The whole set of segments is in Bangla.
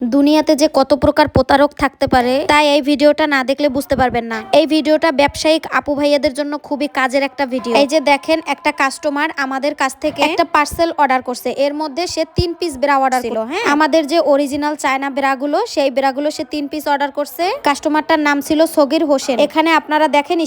দুনিয়াতে যে কত প্রকার প্রতারক থাকতে পারে তাই এই ভিডিওটা না দেখলে বুঝতে পারবেন না। এই ভিডিওটা ব্যবসায়িক আপু ভাইয়াদের জন্য খুবই কাজের একটা ভিডিও। এই যে দেখেন একটা কাস্টমার আমাদের কাছ থেকে একটা পার্সেল অর্ডার করছে। এর মধ্যে সে তিন পিস ব্রা অর্ডার ছিল হ্যাঁ। আমাদের যে অরিজিনাল চায়না ব্রাগুলো সেই ব্রাগুলো সে তিন পিস অর্ডার করছে। কাস্টমারটার নাম ছিল সগির হোসেন। এখানে আপনারা দেখেন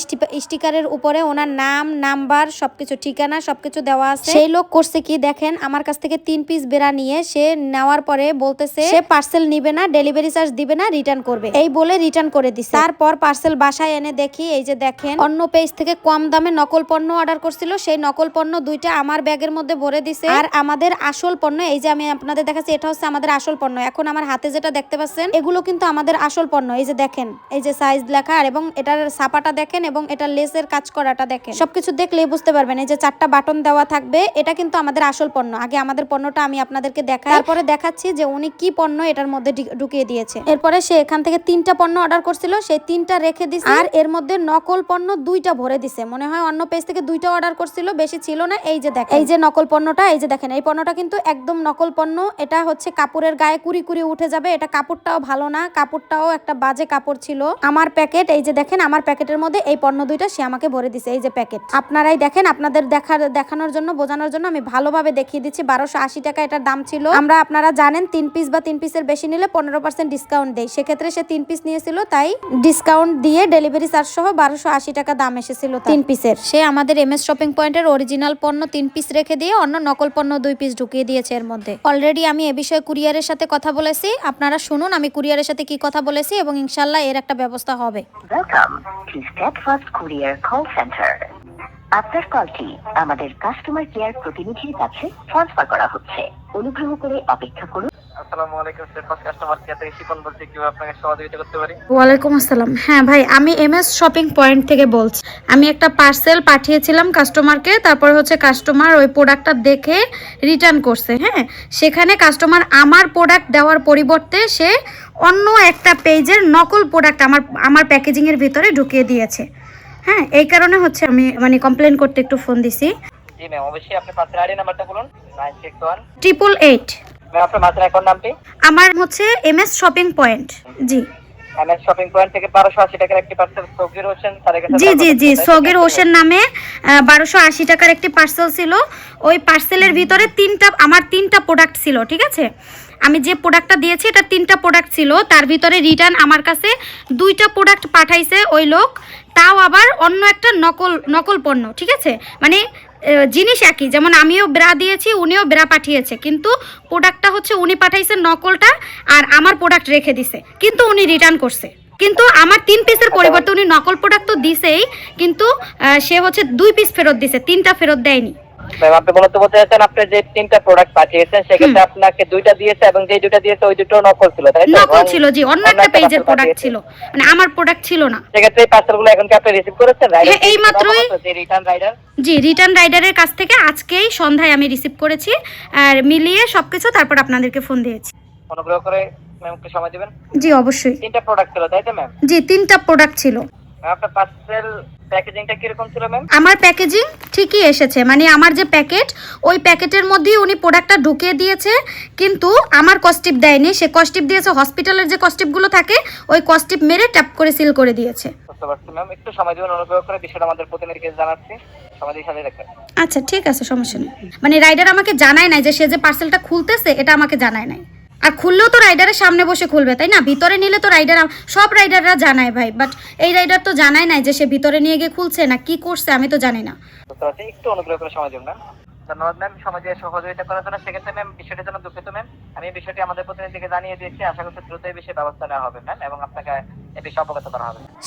স্টিকারের উপরে ওনার নাম নাম্বার সবকিছু ঠিকানা সবকিছু দেওয়া আছে। সেই লোক করছে কি? দেখেন আমার কাছ থেকে তিন পিস বেড়া নিয়ে সে নেওয়ার পরে বলতেছে সে পার্সেল নিবে না, ডেলিভারি চার্জ দিবে না রিটার্ন করবে। এই বলে রিটার্ন করে দিছে। তারপর পার্সেল বাসায় এনে দেখি, এই যে দেখেন, অন্য পেজ থেকে কম দামে নকল পণ্য অর্ডার করছিল। সেই নকল পণ্য দুইটা আমার ব্যাগের মধ্যে ভরে দিছে। আর আমাদের আসল পণ্য, এই যে আমি আপনাদের দেখাচ্ছি, এটা হচ্ছে আমাদের আসল পণ্য। এখন আমার হাতে যেটা দেখতে পাচ্ছেন, এগুলো কিন্তু আমাদের আসল পণ্য। এই যে দেখেন, এই যে সাইজ লেখা, আর এবং এটার ছাপাটা দেখেন, এবং এটার লেসের কাজ করাটা দেখেন। সবকিছু দেখলেই বুঝতে পারবেন, এই যে চারটা বাটন দেওয়া থাকবে, এটা কিন্তু আমাদের আসল পণ্য। আগে আমাদের পণ্যটা আমি আপনাদেরকে দেখাই। তারপরে দেখাচ্ছি যে উনি কি পণ্য এটার মধ্যে ঢুকিয়ে দিয়েছে। এরপরে সে এখান থেকে তিনটা পণ্য অর্ডার করছিল সেই তিনটা রেখে দিছে। আর এর মধ্যে নকল পণ্য দুইটা ভরে দিছে। মনে হয় অন্য পেজ থেকে দুইটা অর্ডার করছিল বেশি ছিল না। এই যে দেখেন। এই যে নকল পণ্যটা এই যে দেখেন। এই পণ্যটা কিন্তু একদম নকল পণ্য। এটা হচ্ছে কাপড়ের গায়ে কুড়ি কুড়ি উঠে যাবে। এটা কাপড়টাও ভালো না। কাপড়টাও একটা বাজে কাপড় ছিল। আমার প্যাকেট এই যে দেখেন আমার প্যাকেটের মধ্যে এই পণ্য দুইটা সে আমাকে ভরে দিছে। এই যে প্যাকেট আপনারাই দেখেন আপনাদের দেখার দেখানোর জন্য বোঝানোর জন্য আমি ভালোভাবে দেখিয়ে দিচ্ছি। বারোশো আশি টাকা এটার দাম ছিল। আমরা আপনারা জানেন তিন পিস বা তিন পিসের বেশি নিলে পনেরো পার্সেন্ট ডিসকাউন্ট দেয়। সেক্ষেত্রে সে তিন পিস নিয়েছিল তাই ডিসকাউন্ট দিয়ে ডেলিভারি চার্জ সহ বারোশো আশি টাকা দাম এসেছিল তিন পিসের সে আমাদের এম এস শপিং পয়েন্টের অরিজিনাল পণ্য তিন পিস রেখে দিয়ে অন্য নকল পণ্য দুই পিস ঢুকিয়ে দিয়েছে এর মধ্যে। অলরেডি আমি এ বিষয়ে কুরিয়ারের সাথে কথা বলেছি। আপনারা শুনুন আমি কুরিয়ারের সাথে কি কথা বলেছি এবং ইনশাল্লাহ এর একটা ব্যবস্থা হবে। ওয়েলকাম টু কল আপনার কলটি আমাদের কাস্টমার কেয়ার প্রতিনিধির কাছে ট্রান্সফার করা হচ্ছে। অনুগ্রহ করে অপেক্ষা করুন। আসসালামু আলাইকুম স্টেটফাস কাস্টমার কেয়ার থেকে শিপন বলছি কীভাবে আপনাকে সহযোগিতা করতে পারি? ওয়ালাইকুম আসসালাম। হ্যাঁ ভাই আমি এম এস শপিং পয়েন্ট থেকে বলছি। আমি একটা পার্সেল পাঠিয়েছিলাম কাস্টমারকে তারপরে হচ্ছে কাস্টমার ওই প্রোডাক্টটা দেখে রিটার্ন করছে হ্যাঁ? সেখানে কাস্টমার আমার প্রোডাক্ট দেওয়ার পরিবর্তে সে অন্য একটা পেজের নকল প্রোডাক্ট আমার আমার প্যাকেজিংয়ের ভিতরে ঢুকিয়ে দিয়েছে। হ্যাঁ এই কারণে হচ্ছে আমি মানে কমপ্লেন করতে একটু ফোন দিছি। জি ম্যাম অবশ্যই আপনি পাঁচের আইডি নাম্বারটা বলুন nine six one triple eight আপনার মাছের অ্যাকাউন্ট নামটি আমার হচ্ছে এম এস শপিং পয়েন্ট। জি। এমএস শপিং পয়েন্ট থেকে বারোশো আশি টাকার একটি পার্সেল সবজির হোসেন জি জি জি সগের ওশের নামে বারোশো আশি টাকার একটি পার্সেল ছিল। ওই পার্সেলের ভিতরে তিনটা আমার তিনটা প্রোডাক্ট ছিল ঠিক আছে? আমি যে প্রোডাক্টটা দিয়েছি এটা তিনটা প্রোডাক্ট ছিল। তার ভিতরে রিটার্ন আমার কাছে দুইটা প্রোডাক্ট পাঠাইছে ওই লোক। তাও আবার অন্য একটা নকল নকল পণ্য ঠিক আছে? মানে জিনিস একই। যেমন আমিও ব্রা দিয়েছি, উনিও ব্রা পাঠিয়েছে। কিন্তু প্রোডাক্টটা হচ্ছে উনি পাঠাইছেন নকলটা আর আমার প্রোডাক্ট রেখে দিছে। কিন্তু উনি রিটার্ন করছে। কিন্তু আমার তিন পিসের পরিবর্তে উনি নকল প্রোডাক্ট তো দিছেই, কিন্তু সে হচ্ছে দুই পিস ফেরত দিছে, তিনটা ফেরত দেয়নি। ম্যাম আপনি বলতে চাচ্ছেন আপনি যে তিনটা প্রোডাক্ট পাঠিয়েছেন সেক্ষেত্রে আপনাকে দুইটা দিয়েছে এবং যে দুইটা দিয়েছে ওই দুটো নকল ছিল তাই তো? নকল ছিল জি অন্য একটা পেজের প্রোডাক্ট ছিল। মানে আমার প্রোডাক্ট ছিল না। সেক্ষেত্রে এই পার্সেলগুলো এখন কি আপনি রিসিভ করেছেন হ্যাঁ, এই মাত্রই- রিটার্ন রাইডার জি রিটার্ন রাইডারের কাছ থেকে আজকেই সন্ধ্যায় আমি রিসিভ করেছি। আর মিলিয়ে সবকিছু তারপর আপনাদেরকে ফোন দিয়েছি। অনুগ্রহ করে সময় দিবেন। জি অবশ্যই। তিনটা প্রোডাক্ট ছিল তাই তো ম্যাম? জি তিনটা প্রোডাক্ট ছিল। আপনার পার্সেল প্যাকেজিংটা কীরকম ছিল ম্যাম আমার প্যাকেজিং ঠিকই এসেছে। মানে আমার যে প্যাকেট ওই প্যাকেটের মধ্যেই উনি প্রোডাক্টটা ঢুকিয়ে দিয়েছে কিন্তু আমার কস্টিপ দেয়নি। সে কস্টিপ দিয়েছে হসপিটালের যে কস্টিপগুলো থাকে ওই কস্টিপ মেরে ট্যাপ করে সিল করে দিয়েছে। বুঝতে পারছি ম্যাম একটু সময় দিবেন অনুগ্রহ করে বিষয়টা আমাদের প্রতিনিধিকে জানাচ্ছি। সময় সাথে রাখবেন আচ্ছা ঠিক আছে সমস্যা নেই। মানে রাইডার আমাকে জানায় নাই যে সে যে পার্সেলটা খুলতেছে এটা আমাকে জানায় নাই। আর খুললেও তো রাইডারের সামনে বসে খুলবে, তাই না? ভিতরে নিলে তো রাইডার সব রাইডাররা জানায় ভাই বাট এই রাইডার তো জানায় নাই যে সে ভিতরে নিয়ে গিয়ে খুলছে না কি করছে আমি তো জানি না। একটু অনুগ্রহ করে সময় দিন ম্যাম ধন্যবাদ ম্যাম দিয়ে সহযোগিতা করার জন্য। সেক্ষেত্রে ম্যাম বিষয়টির জন্য দুঃখিত ম্যাম আমি এই বিষয়টি আমাদের প্রতিনিধিকে জানিয়ে দিয়েছি। আশা করছি দ্রুত এই বিষয়ে ব্যবস্থা নেওয়া হবে ম্যাম এবং আপনাকে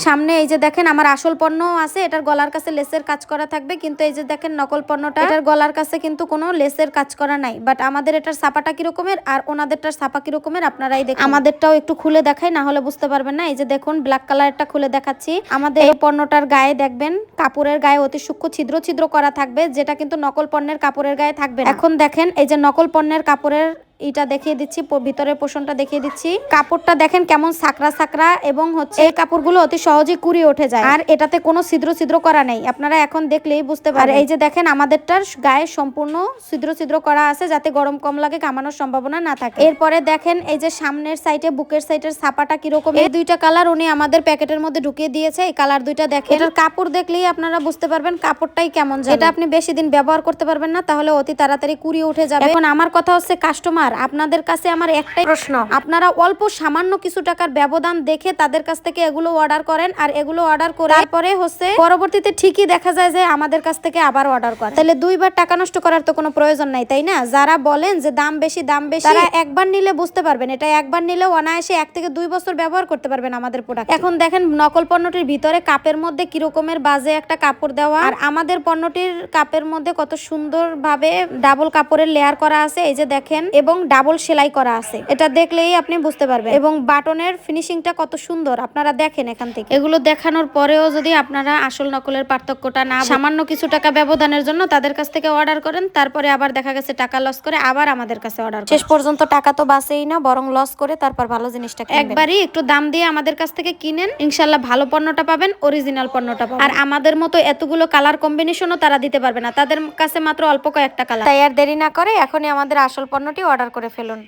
সামনে এই যে দেখেন, আমার আসল পণ্য আছে, এটার গলার কাছে লেসের কাজ করা থাকবে। কিন্তু এই যে দেখেন, নকল পণ্যটা, এটার গলার কাছে কিন্তু কোনো লেসের কাজ করা নাই। বাট আমাদের এটার ছাপাটা কিরকমের আর ওনাদেরটার ছাপা কিরকমের, আপনারাই দেখুন। আমাদেরটাও একটু খুলে দেখাই, না হলে বুঝতে পারবেন না। এই যে দেখুন ব্ল্যাক কালারটা খুলে দেখাচ্ছি। আমাদের এই পণ্যটার গায়ে দেখবেন, কাপড়ের গায়ে অতি সূক্ষ্ম ছিদ্র ছিদ্র করা থাকবে, যেটা কিন্তু নকল পণ্যের কাপড়ের গায়ে থাকবে এখন দেখেন এই যে নকল পণ্যের কাপড়ের এটা দেখিয়ে দিচ্ছি ভিতরের পোষণটা দেখিয়ে দিচ্ছি। কাপড়টা দেখেন কেমন সাকরা সাকরা এবং হচ্ছে এই কাপড়গুলো অতি সহজে কুড়ি উঠে যায়। আর এটাতে কোনো ছিদ্র ছিদ্র করা নেই। আপনারা এখন দেখলেই বুঝতে পারেন এই যে দেখেন, আমাদেরটার গায়ে সম্পূর্ণ ছিদ্র ছিদ্র করা আছে যাতে গরম কম লাগে, কামানোর সম্ভাবনা না থাকে। এরপরে দেখেন এই যে সামনের সাইডে, বুকের সাইডের ছাপাটা কীরকম। এই দুইটা কালার উনি আমাদের প্যাকেটের মধ্যে ঢুকিয়ে দিয়েছে। এই কালার দুইটা দেখেন। এটার কাপড় দেখলেই আপনারা বুঝতে পারবেন কাপড়টাই কেমন। এটা আপনি বেশি দিন ব্যবহার করতে পারবেন না, তাহলে অতি তাড়াতাড়ি কুড়ি উঠে যাবে। এখন আমার কথা হচ্ছে কাস্টমার আপনাদের কাছে আমার একটাই প্রশ্ন। আপনারা অল্প সামান্য কিছু টাকার ব্যবধান দেখে তাদের কাছ থেকে এগুলো অর্ডার করেন আর এগুলো অর্ডার করে তারপরে হচ্ছে পরবর্তীতে ঠিকই দেখা যায় যে আমাদের কাছ থেকে আবার অর্ডার করেন। তাহলে দুইবার টাকা নষ্ট করার তো কোনো প্রয়োজন নাই তাই না? যারা বলেন যে দাম বেশি দাম বেশি তারা একবার নিলে বুঝতে পারবেন। এটা একবার নিলেও অনায়াসে এক থেকে দুই বছর ব্যবহার করতে পারবেন আমাদের প্রোডাক্ট এখন দেখেন নকল পণ্যটির ভিতরে কাপের মধ্যে কিরকমের বাজে একটা কাপড় দেওয়া। আর আমাদের পণ্যটির কাপের মধ্যে কত সুন্দর ভাবে ডাবল কাপড়ের লেয়ার করা আছে। এই যে দেখেন এবং ডাবল সেলাই করা আছে। এটা দেখলেই আপনি বুঝতে পারবেন। এবং বাটনের ফিনিশিংটা কত সুন্দর। আপনারা দেখেন এখান থেকে। এগুলো দেখানোর পরেও যদি আপনারা আসল নকলের পার্থক্যটা না সামান্য কিছু টাকা ব্যবধানের জন্য তাদের কাছ থেকে অর্ডার করেন তারপরে আবার দেখা গেছে টাকা লস করে আবার আমাদের কাছে অর্ডার শেষ পর্যন্ত টাকা তো বাঁচেই না বরং লস করে তারপর ভালো জিনিসটা একবারই একটু দাম দিয়ে আমাদের কাছ থেকে কিনেন ইনশাল্লাহ ভালো পণ্যটা পাবেন অরিজিনাল পণ্যটা পাবেন। আর আমাদের মতো এতগুলো কালার কম্বিনেশনও তারা দিতে পারবে না। তাদের কাছে মাত্র অল্প কয়েকটা কালার তাই আর দেরি না করে এখনই আমাদের আসল পণ্যটি অর্ডার করে ফেলুন